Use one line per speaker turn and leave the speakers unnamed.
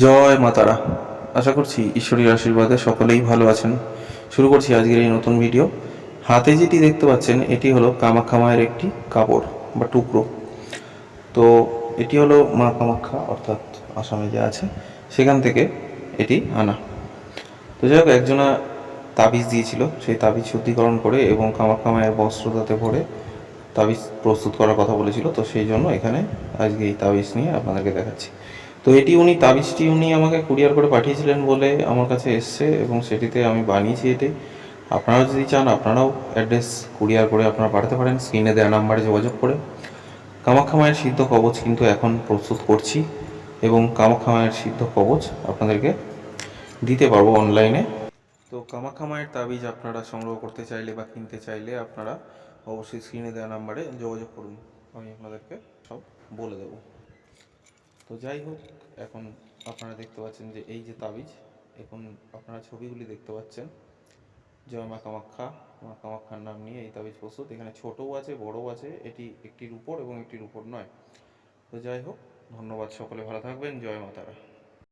জয় মাতারা আশা করছি ঈশ্বরের আশীর্বাদে সকলেই ভালো আছেন। শুরু করছি আজকের এই নতুন ভিডিও। হাতে যেটি দেখতে পাচ্ছেন, এটি হলো কামাখ্যা মায়ের একটি কাপড় বা টুকরো। তো এটি হলো মা কামাখ্যা, অর্থাৎ আসামে যে আছে, সেখান থেকে এটি আনা। তো যাই হোক, একজনা তাবিজ দিয়েছিল। সেই তাবিজ শুদ্ধিকরণ করে এবং কামাখ্যা মায়ের বস্ত্র তাতে ভরে তাবিজ প্রস্তুত করার কথা বলেছিল। তো সেই জন্য এখানে আজকে এই তাবিজ নিয়ে আপনাদেরকে দেখাচ্ছি। তো এটি উনি, তাবিজটি উনি আমাকে কুরিয়ার করে পাঠিয়েছিলেন বলে আমার কাছে এসছে এবং সেটিতে আমি বানিয়েছি এটি। আপনারাও যদি চান, আপনারাও অ্যাড্রেস কুরিয়ার করে আপনারা পাঠাতে পারেন। স্ক্রিনে দেওয়া নাম্বারে যোগাযোগ করে। কামাখ্যা মায়ের সিদ্ধ কবচ কিন্তু এখন প্রস্তুত করছি এবং কামাখ্যা মায়ের সিদ্ধ কবচ আপনাদেরকে দিতে পারব অনলাইনে। তো কামাখ্যা মায়ের তাবিজ আপনারা সংগ্রহ করতে চাইলে বা কিনতে চাইলে আপনারা অবশ্যই স্ক্রিনে দেওয়া নাম্বারে যোগাযোগ করুন। আমি আপনাদেরকে সব বলে দেবো। তো যাই হোক, এখন আপনারা দেখতে পাচ্ছেন যে এই যে তাবিজ, এখন আপনারা ছবিগুলি দেখতে পাচ্ছেন। জয় মা কামাখ্যা, মা কামাখ্যার নাম নিয়ে এই তাবিজ প্রস্তুত। এখানে ছোটও আছে, বড়ও আছে, এটি একটি উপর এবং একটি উপর নয়। তো যাই হোক, ধন্যবাদ সকলে, ভালো থাকবেন, জয় মাতারা।